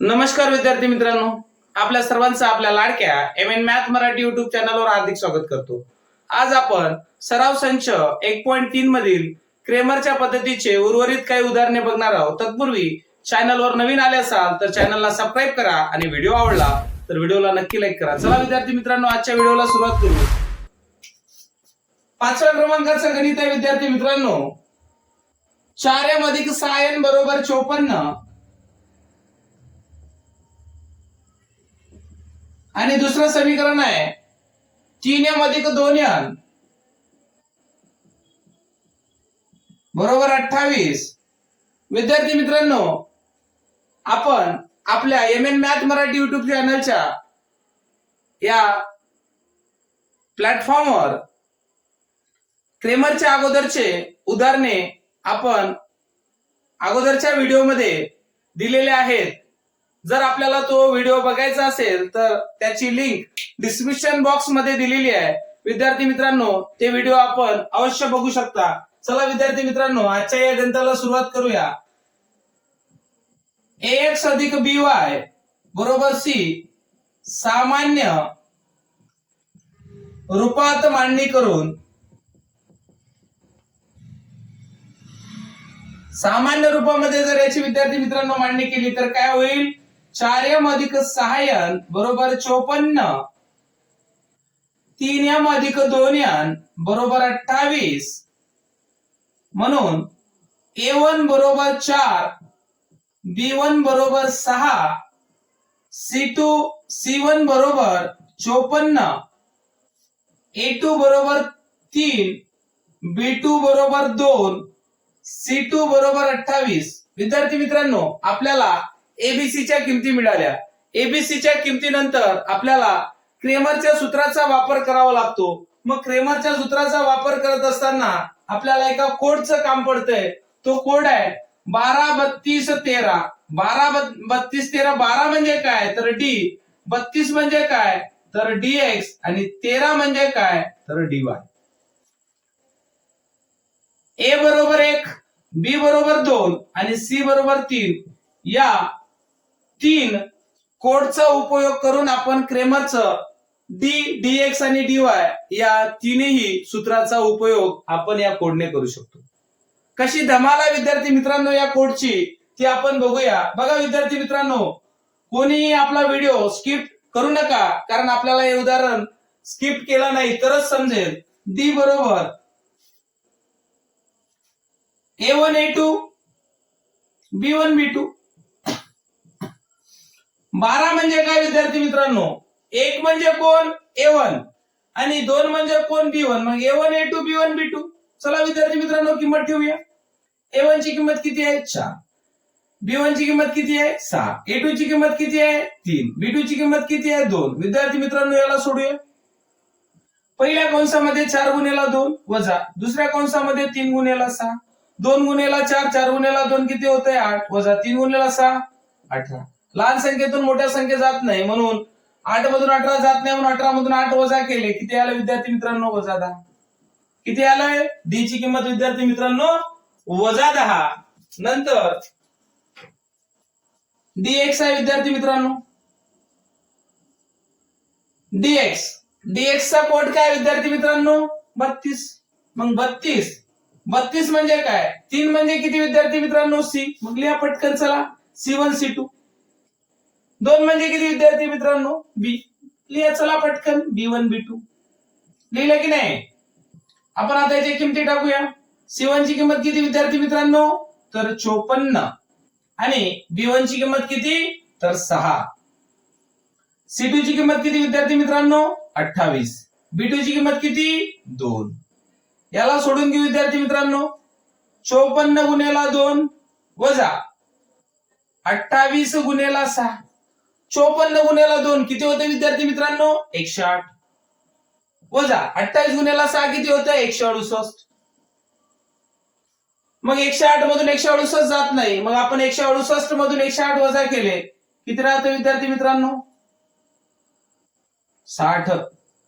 नमस्कार विद्यार्थी मित्रांनो. आपल्या सर्वांचं आपल्या लाडक्या M N math Marathi YouTube चॅनलवर हार्दिक स्वागत करतो. आज आपण सराव संच एक पॉईंट तीन मधील क्रेमरच्या पद्धतीचे उर्वरित काही उदाहरणे बघणार आहोत. तत्पूर्वी चॅनलवर नवीन आले असाल तर चॅनलला सबस्क्राईब करा आणि व्हिडिओ आवडला तर व्हिडिओला नक्की लाईक करा. चला विद्यार्थी मित्रांनो आजच्या व्हिडिओला सुरुवात करू. पाचव्या क्रमांकाचं गणित आहे विद्यार्थी मित्रांनो. चार एम अधिक सहा एन बरोबर चोपन्न. आणि दुसरं समीकरण आहे. तीन एम अधिक दोन एम बरोबर अठ्ठावीस. विद्यार्थी मित्रांनो आपण आपल्या M N math Marathi YouTube चॅनलच्या या प्लॅटफॉर्मवर क्रेमरच्या अगोदरचे उदाहरणे आपण अगोदरच्या व्हिडिओमध्ये दिलेले आहेत. जर आपल्याला तो व्हिडिओ बघायचा असेल तर त्याची लिंक डिस्क्रिप्शन बॉक्समध्ये दिलेली आहे. विद्यार्थी मित्रांनो ते व्हिडिओ आपण अवश्य बघू शकता. चला विद्यार्थी मित्रांनो आजच्या या गणिताला सुरुवात करूया. ए एक्स अधिक बी वाय बरोबर सी सामान्य रूपात मांडणी करून सामान्य रूपामध्ये जर याची विद्यार्थी मित्रांनो मांडणी केली तर काय होईल? चार्यम अधिक सहा बरोबर चोपन्न. तीन एम अधिक दोन बरोबर अठ्ठावीस. म्हणून ए वन बरोबर चार बी वन बरोबर सहा सी टू सी वन बरोबर चोपन्न ए टू बरोबर तीन बी टू बरोबर दोन सी टू बरोबर अठ्ठावीस. विद्यार्थी मित्रांनो आपल्याला एबीसीच्या किमती मिळाल्या. एबीसीच्या किमतीनंतर आपल्याला क्रेमरच्या सूत्राचा वापर करावा लागतो. मग क्रेमरच्या सूत्राचा वापर करत असताना आपल्याला एका कोडचं काम पडतंय. तो कोड आहे बारा बत्तीस तेरा. बारा बत्तीस तेरा बारा म्हणजे काय? तर डी बत्तीस म्हणजे काय? तर डी एक्स आणि तेरा म्हणजे काय? तर डी वाय ए बरोबर एक बी बरोबर दोन आणि सी बरोबर तीन. या तीन कोडचा उपयोग करून आपण क्रेमरचं डी डी एक्स आणि डी वाय या तीनही सूत्राचा उपयोग आपण या कोडने करू शकतो. कशी धमाला विद्यार्थी मित्रांनो या कोडची ती आपण बघूया. बघा विद्यार्थी मित्रांनो कोणीही आपला व्हिडिओ स्किप करू नका कारण आपल्याला हे उदाहरण स्किप केलं नाही तरच समजेल. डी बरोबर. A one A two B one B two. बारा म्हणजे काय विद्यार्थी मित्रांनो? एक म्हणजे कोण? A one. आणि दोन म्हणजे कोण? B one. मग A one A two B one B two. चला विद्यार्थी मित्रांनो किंमत ठेवूया. ए वन ची किंमत किती आहे? चार. बी वन ची किंमत किती आहे? सहा. ए टू ची किंमत किती आहे? तीन. बी टू ची किंमत किती आहे? दोन. विद्यार्थी मित्रांनो याला सोडूया. पहिल्या कंसामध्ये चार गुन्हेला दोन? वजा. दुसऱ्या कंसामध्ये तीन गुन्हेला सहा. दोन गुन्हेला चार चार गुन्हेला दोन किती होत आहे आठ. वजा तीन गुन्हेला सहा अठरा. लहान संख्येतून मोठ्या संख्ये जात नाही म्हणून आठ मधून अठरा जात नाही म्हणून अठरा मधून आठ वजा केले. किती आलं विद्यार्थी मित्रांनो? वजा दहा. किती आलंय डी ची किंमत विद्यार्थी मित्रांनो वजा दहा. नंतर डी एक्स आहे विद्यार्थी मित्रांनो. डीएक्स डीएक्स चा काय विद्यार्थी मित्रांनो? बत्तीस. मग बत्तीस. बत्तीस म्हणजे काय? तीन म्हणजे किती विद्यार्थी मित्रांनो? सी मग लिहा पटकन चला. सी वन सी टू दोन म्हणजे किती विद्यार्थी मित्रांनो? बी. लिहा चला पटकन. बी वन बी टू लिहिलं की नाही? आपण आता याच्या किमती टाकूया. सी वन ची किंमत किती विद्यार्थी मित्रांनो? तर चोपन्न. आणि बी वन ची किंमत किती? तर सहा. सी टू ची किंमत किती विद्यार्थी मित्रांनो? अठ्ठावीस. बी टू ची किंमत किती? दोन. याला सोडून घेऊ विद्यार्थी मित्रांनो. चोपन्न गुन्हेला दोन. वजा अठ्ठावीस गुन्ह्याला सहा. चोपन्न गुण्याला दोन. किती होते विद्यार्थी मित्रांनो? एकशे आठ. वजा अठ्ठावीस गुन्हेला सहा किती होतं? एकशे अडुसष्ट. मग एकशे आठ मधून एकशे अडुसष्ट जात नाही. मग आपण एकशे अडुसष्ट मधून एकशे आठ वजा केले. किती राहतं विद्यार्थी मित्रांनो? साठ.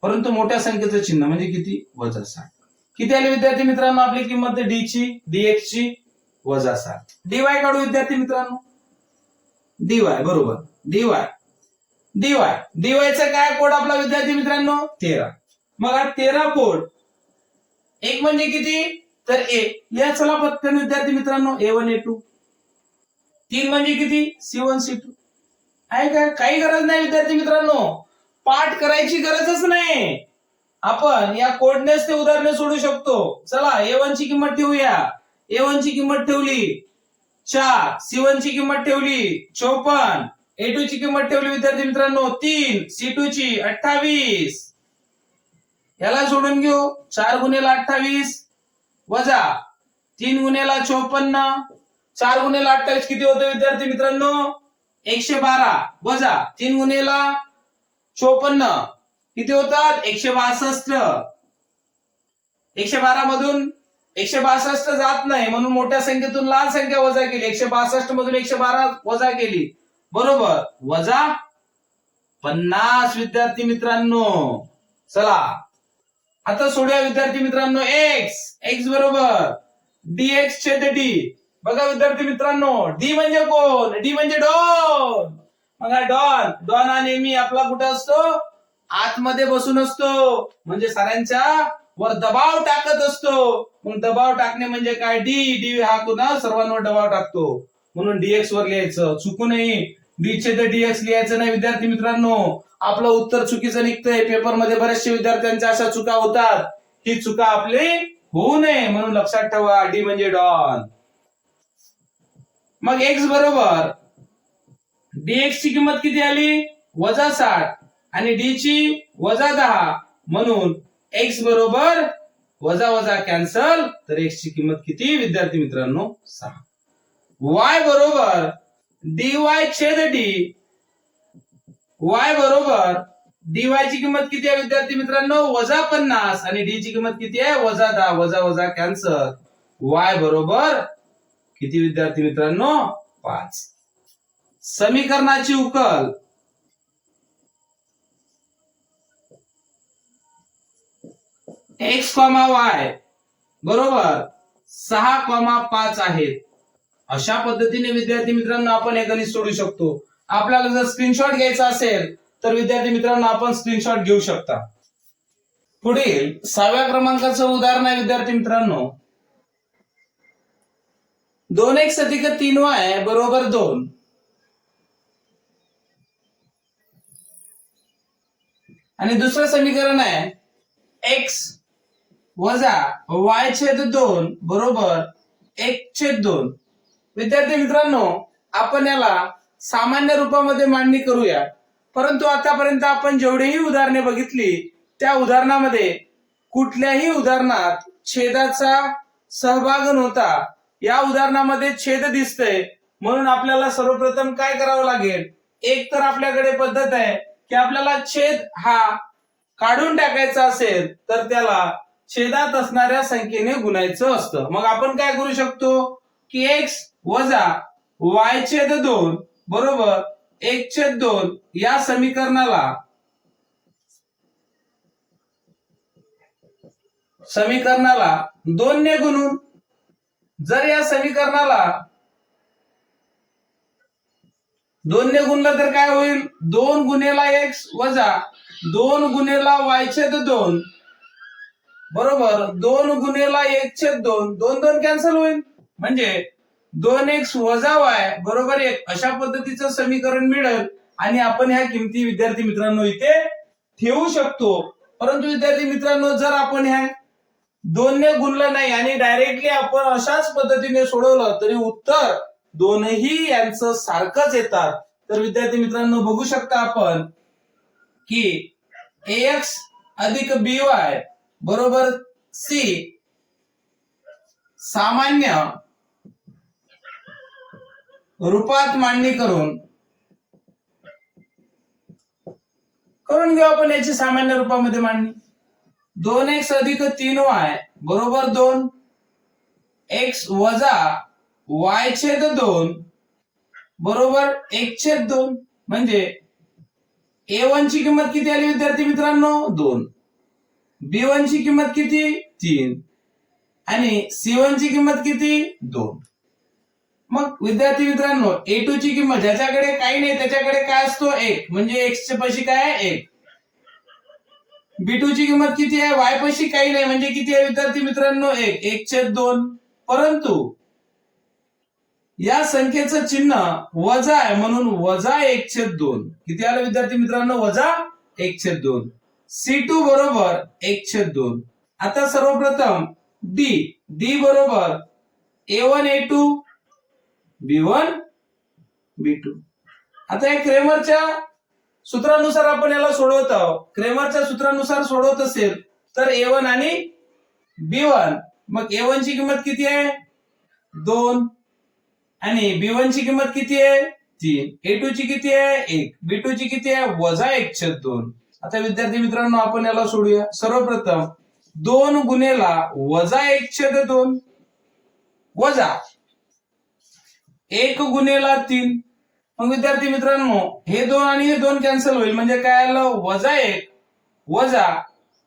परंतु मोठ्या संख्येचं चिन्ह म्हणजे किती? वजा साठ. किती आले विद्यार्थी मित्रांनो? आपली किंमत डी ची डी एक्स ची वजा सात डी वाय काढू विद्यार्थी मित्रांनो. डीवाय बरोबर. डीवाय डीवाय डीवायचा काय कोड आपला विद्यार्थी मित्रांनो? तेरा. मग हा तेरा कोड. एक म्हणजे किती? तर ए. या चला पत्कन विद्यार्थी मित्रांनो ए वन ए टू. तीन म्हणजे किती? C one C two. आहे का? काही गरज नाही विद्यार्थी मित्रांनो. पाठ करायची गरजच नाही. आपण या कोडनेच ते उदाहरणे सोडू शकतो. चला ए वन ची किंमत ठेवूया. ए वन ची किंमत ठेवली. चार. सी वन ची किंमत ठेवली. चौपन्न. ए टू ची किंमत ठेवली विद्यार्थी मित्रांनो तीन. सी टू ची अठ्ठावीस. याला सोडून घेऊ. चार गुन्हेला अठ्ठावीस. वजा तीन गुन्हेला चोपन्न. चार गुन्हेला अठ्ठावीस किती होतं विद्यार्थी मित्रांनो? एकशे बारा. वजा तीन गुन्हेला चोपन्न. किती होतात? एकशे बासष्ट. एकशे बारा मधून एकशे बासष्ट जात नाही म्हणून मोठ्या संख्येतून लहान संख्या वजा केली. एकशे बासष्ट मधून एकशे बारा वजा केली. बरोबर. वजा पन्नास विद्यार्थी मित्रांनो. चला. आता सोडूया विद्यार्थी मित्रांनो एक्स एक्स बरोबर. डी एक्स छेद डी बघा विद्यार्थी मित्रांनो डी म्हणजे कोण? डी म्हणजे डॉन. बघा डॉन. डॉन हा नेहमी आपला कुठं असतो? आतमध्ये बसून असतो. म्हणजे साऱ्यांच्या वर दबाव टाकत असतो. मग दबाव टाकणे म्हणजे काय? डी डी हा कुणा सर्वांवर दबाव टाकतो. म्हणून डीएक्स वर लिहायचं. चुकूनही डी छेद डीएक्स लिहायचं नाही विद्यार्थी मित्रांनो. आपलं उत्तर चुकीचं निघतंय. पेपरमध्ये बऱ्याचशा विद्यार्थ्यांच्या अशा चुका होतात. ही चुका आपली होऊ नये म्हणून लक्षात ठेवा. डी म्हणजे डॉन. मग एक्स बरोबर. डीएक्स ची किंमत किती आली? वजा साठ. आणि डी ची वजा दहा. म्हणून एक्स बरोबर वजा वजा कॅन्सल तर एक्स ची किंमत किती? विद्यार्थी मित्रांनो सहा. वाय बरोबर डी वाय छेद डी वाय बरोबर डी वाय ची किंमत किती आहे विद्यार्थी मित्रांनो? वजा पन्नास आणि डी ची किंमत किती आहे? वजा दहा वजा वजा कॅन्सल. वाय बरोबर किती विद्यार्थी मित्रांनो? पाच. समीकरणाची उकल. एक्स कॉमा वाय बरोबर सहा कॉमा पाच आहेत. अशा पद्धतीने विद्यार्थी मित्रांनो आपण हे गणित सोडू शकतो. आपल्याला जर स्क्रीनशॉट घ्यायचा असेल तर विद्यार्थी मित्रांनो आपण स्क्रीनशॉट घेऊ शकता. पुढील सहाव्या क्रमांकाचं उदाहरण आहे विद्यार्थी मित्रांनो. दोन एक अधिक तीन वाय बरोबर दोन. आणि दुसरं समीकरण आहे एक्स वजा वाय छेद दोन बरोबर एक छेद दोन. विद्यार्थी मित्रांनो आपण याला सामान्य रूपामध्ये मांडणी करूया. परंतु आतापर्यंत आपण जेवढीही उदाहरणे बघितली त्या उदाहरणामध्ये कुठल्याही उदाहरणात छेदाचा सहभाग नव्हता. या उदाहरणामध्ये छेद दिसतंय. म्हणून आपल्याला सर्वप्रथम काय करावं लागेल? एक तर आपल्याकडे पद्धत आहे की आपल्याला छेद हा काढून टाकायचा असेल तर त्याला छेदात असणाऱ्या संख्येने गुणायचं असतं. मग आपण काय करू शकतो? की एक्स वजा वाय छेद दोन बरोबर एक छेद दोन या समीकरणाला. समीकरणाला दोन ने गुणून जर या समीकरणाला दोन ने गुणलं तर काय होईल? दोन गुन्हेला एक्स वजा दोन गुन्हेला वाय छेद दोन बरोबर दोन गुन्हेला एक छेद दोन. दोन दोन कॅन्सल होईल. म्हणजे दोन एक्स वजा वाय बरोबर एक. अशा पद्धतीचं समीकरण मिळेल आणि आपण ह्या किमती विद्यार्थी मित्रांनो इथे ठेवू शकतो. परंतु विद्यार्थी मित्रांनो जर आपण ह्या दोनने गुणलं नाही आणि डायरेक्टली आपण अशाच पद्धतीने सोडवलं तरी उत्तर दोनही यांचं सारखंच येतात. तर विद्यार्थी मित्रांनो बघू शकता आपण की एक्स अधिक बी वाय बरोबर सी सामान्य रूपात मांडणी करून करून घेऊ आपण याची सामान्य रूपामध्ये मांडणी. दोन एक्स अधिक तीन वाय बरोबर दोन एक्स वजा वाय छेद दोन बरोबर एक छेद दोन. म्हणजे ए वन ची किंमत किती आली विद्यार्थी मित्रांनो? दोन. बी वन ची किंमत किती? तीन. आणि सी वन ची किंमत किती? दोन. मग विद्यार्थी मित्रांनो ए टू ची किंमत ज्याच्याकडे काही नाही त्याच्याकडे काय असतो? एक. म्हणजे एक्सचे च्या काय आहे? एक. बी टू ची किंमत किती आहे? वाय पशी काही नाही म्हणजे किती आहे विद्यार्थी मित्रांनो? एक. एक छेद दोन. परंतु या संख्येचं चिन्ह वजा आहे म्हणून वजा एक छेद दोन. किती आलं विद्यार्थी मित्रांनो? वजा एक छेद दोन. सी टू बरोबर एक छेद दोन. आता सर्वप्रथम डी डी बरोबर A one A two B one B two आता या क्रेमरच्या सूत्रानुसार आपण याला सोडवत आहोत. क्रेमरच्या सूत्रानुसार सोडवत असेल तर ए वन आणि बी वन मग ए वन ची किंमत किती आहे? दोन. आणि बी वन ची किंमत किती आहे? तीन. ए टू ची किती आहे? एक. बी टू ची किती आहे? वजा एक छेद दोन. आता विद्यार्थी मित्रांनो आपण याला सोडूया. सर्वप्रथम दोन गुन्हेला वजा एक छेद दोन. वजा. एक गुन्हेला तीन. मग विद्यार्थी मित्रांनो हे दोन आणि हे दोन कॅन्सल होईल. म्हणजे काय आलं? वजा एक. वजा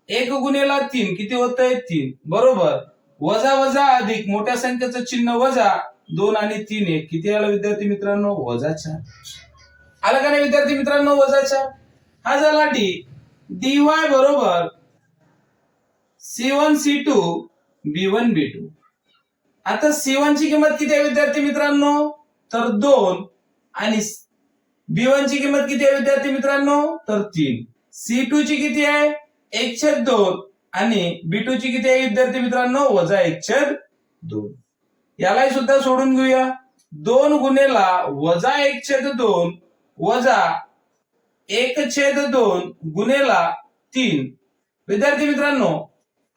एक गुन्हेला तीन. किती होत आहे तीन. बरोबर. वजा वजा अधिक. मोठ्या संख्येचं चिन्ह वजा. दोन आणि तीन एक. किती आलं विद्यार्थी मित्रांनो? वजा चार आलं का नाही विद्यार्थी मित्रांनो? वजा चार हा झाला डी डी वाय बरोबर. C one C two B one B two आता सी किंमत किती आहे विद्यार्थी मित्रांनो? तर दोन. आणि बी वन ची किंमत किती आहे विद्यार्थी मित्रांनो? तर तीन. सी टू ची किती आहे? एक छेद दोन. आणि बी टू ची किती आहे विद्यार्थी मित्रांनो? वजा एक छेद दोन. यालाही सुद्धा सोडून घेऊया. दोन गुन्हेला वजा एक छेद दोन वजा एक छेद दोन गुन्हेला तीन. विद्यार्थी मित्रांनो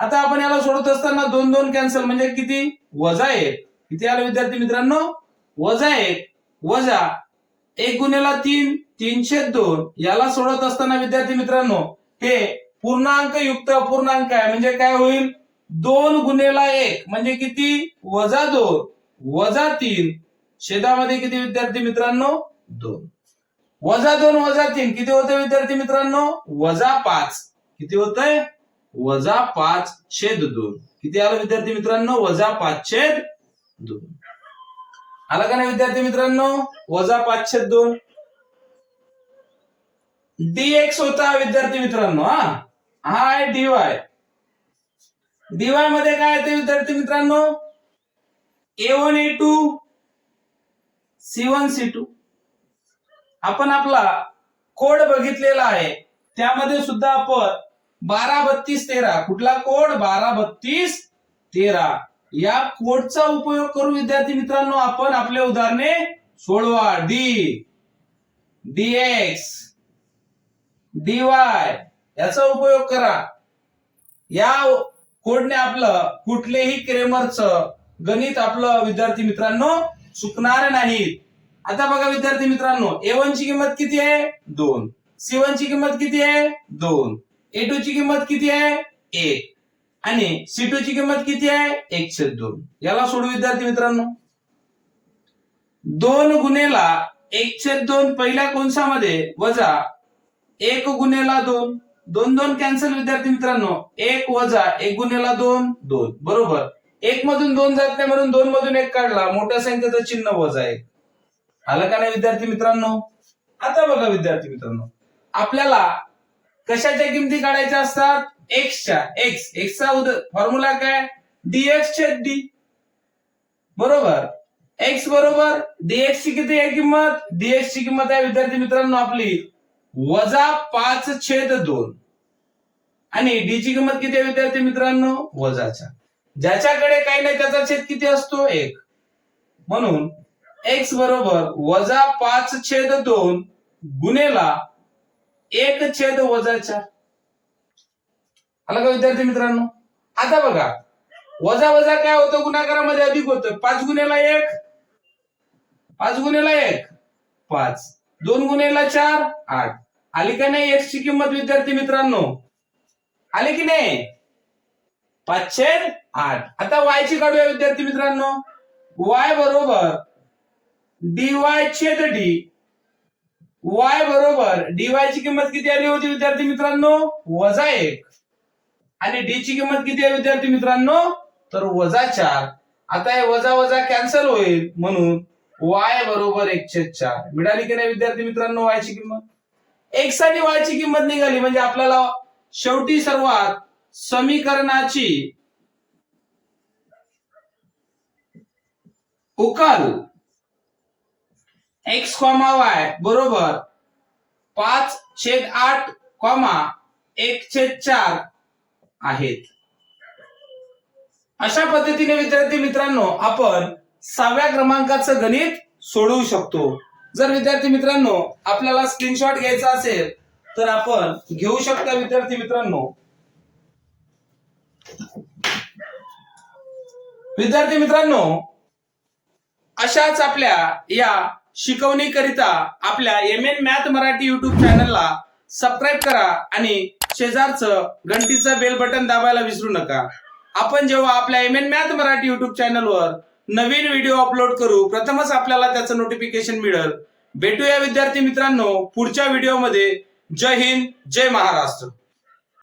आता आपण याला सोडत असताना दोन दोन कॅन्सल म्हणजे किती? वजा एक. किती आलं विद्यार्थी मित्रांनो वजा एक वजा एक गुन्ह्याला तीन तीनशे दोन. याला सोडत असताना विद्यार्थी मित्रांनो हे पूर्णांक युक्त अपूर्णांक आहे. म्हणजे काय होईल? दोन गुन्हेला एक. म्हणजे किती? वजा दोन. वजा तीन. शेतामध्ये किती विद्यार्थी मित्रांनो? दोन. वजा दोन वजा तीन. किती होते विद्यार्थी मित्रांनो? वजा पाच. किती होतंय? वजा पाच छेद दोन. किती आलं विद्यार्थी मित्रांनो? वजा पाच छेद दोन. आला का नाही विद्यार्थी मित्रांनो? वजा पाच छेद दोन. डी एक्स होता विद्यार्थी मित्रांनो हा. हा आहे डीवाय डीवायमध्ये काय येते विद्यार्थी मित्रांनो? A one A two C one C two आपण आपला कोड बघितलेला आहे. त्यामध्ये सुद्धा आपण बारा बत्तीस तेरा. कुठला कोड? बारा बत्तीस तेरा. या कोडचा उपयोग करून विद्यार्थी मित्रांनो आपण आपले उदाहरणे सोडवा. डी डीएक्स डीवाय याचा उपयोग करा. या कोडने आपलं कुठलेही क्रेमरचं गणित आपलं विद्यार्थी मित्रांनो चुकणार नाहीत आता बघा विद्यार्थी मित्रांनो ए ची किंमत किती आहे? दोन. सी ची किंमत किती आहे? दोन. ए टू ची किंमत किती आहे? एक. आणि सी टू ची किंमत किती आहे? एक छेद दोन. याला सोडू विद्यार्थी मित्रांनो. दोन गुन्हेला एक छेद दोन पहिल्या कोणसामध्ये वजा एक गुन्हेला दोन. दोन दोन कॅन्सल विद्यार्थी मित्रांनो. एक वजा एक गुन्हेला दोन दोन. बरोबर? एक मधून दोन जात नाही म्हणून दोन मधून एक काढला. मोठ्या संख्येचं चिन्ह वजा एक. आलं का नाही विद्यार्थी मित्रांनो? आता बघा विद्यार्थी मित्रांनो. आपल्याला कशाच्या किमती काढायच्या असतात? एक्सच्या एक्स एक्सचा फॉर्म्युला काय? डीएक्स छेद डी बरोबर? एक्स बरोबर? डीएक्स ची किती आहे किंमत? डीएक्स ची किंमत आहे विद्यार्थी मित्रांनो आपली. वजा पाच छेद दोन. आणि डी ची किंमत किती आहे विद्यार्थी मित्रांनो? वजाच्या. ज्याच्याकडे काही नाही त्याचा छेद किती असतो? एक. म्हणून एक्स बरोबर वजा पाच छेद दोन गुन्हेला एक छेद वजा चार आला का विद्यार्थी मित्रांनो? आता बघा. वजा वजा काय होतं? गुणाकारामध्ये अधिक होतं. पाच गुन्ह्याला एक पाच गुन्ह्याला एक पाच. दोन गुन्ह्याला चार आठ. आली का नाही एक्सची किंमत विद्यार्थी मित्रांनो? आले की नाही? पाच छेद आठ. आता वाय ची काढूया विद्यार्थी मित्रांनो. वाय बरोबर डी वाय छेद डी वाय बरोबर? डीवाय ची किंमत किती आली होती विद्यार्थी मित्रांनो? वजा एक. आणि डी ची किंमत किती आहे विद्यार्थी मित्रांनो? तर वजा चार. आता हे वजा वजा कॅन्सल होईल म्हणून वाय बरोबर एकशे चार. मिळाली की नाही विद्यार्थी मित्रांनो वायची किंमत? एक्स आणि वायची किंमत निघाली. म्हणजे आपल्याला शेवटी सर्वात समीकरणाची उकल एक्स कॉमा वाय बरोबर. पाच छेद आठ कॉमा एक छेद चार आहेत. अशा पद्धतीने विद्यार्थी मित्रांनो आपण सहाव्या क्रमांकाचं गणित सोडवू शकतो. जर विद्यार्थी मित्रांनो आपल्याला स्क्रीनशॉट घ्यायचा असेल तर आपण घेऊ शकता विद्यार्थी मित्रांनो. विद्यार्थी मित्रांनो अशाच आपल्या या शिकवणीकरिता आपल्या M N math Marathi YouTube चॅनलला सबस्क्राईब करा आणि शेजारचं घंटीचं बेल बटन दाबायला विसरू नका. आपण जेव्हा आपल्या M N math Marathi YouTube चॅनलवर नवीन व्हिडिओ अपलोड करू प्रथमच आपल्याला त्याचं नोटिफिकेशन मिळेल. भेटूया विद्यार्थी मित्रांनो पुढच्या व्हिडिओमध्ये जय हिंद जय महाराष्ट्र.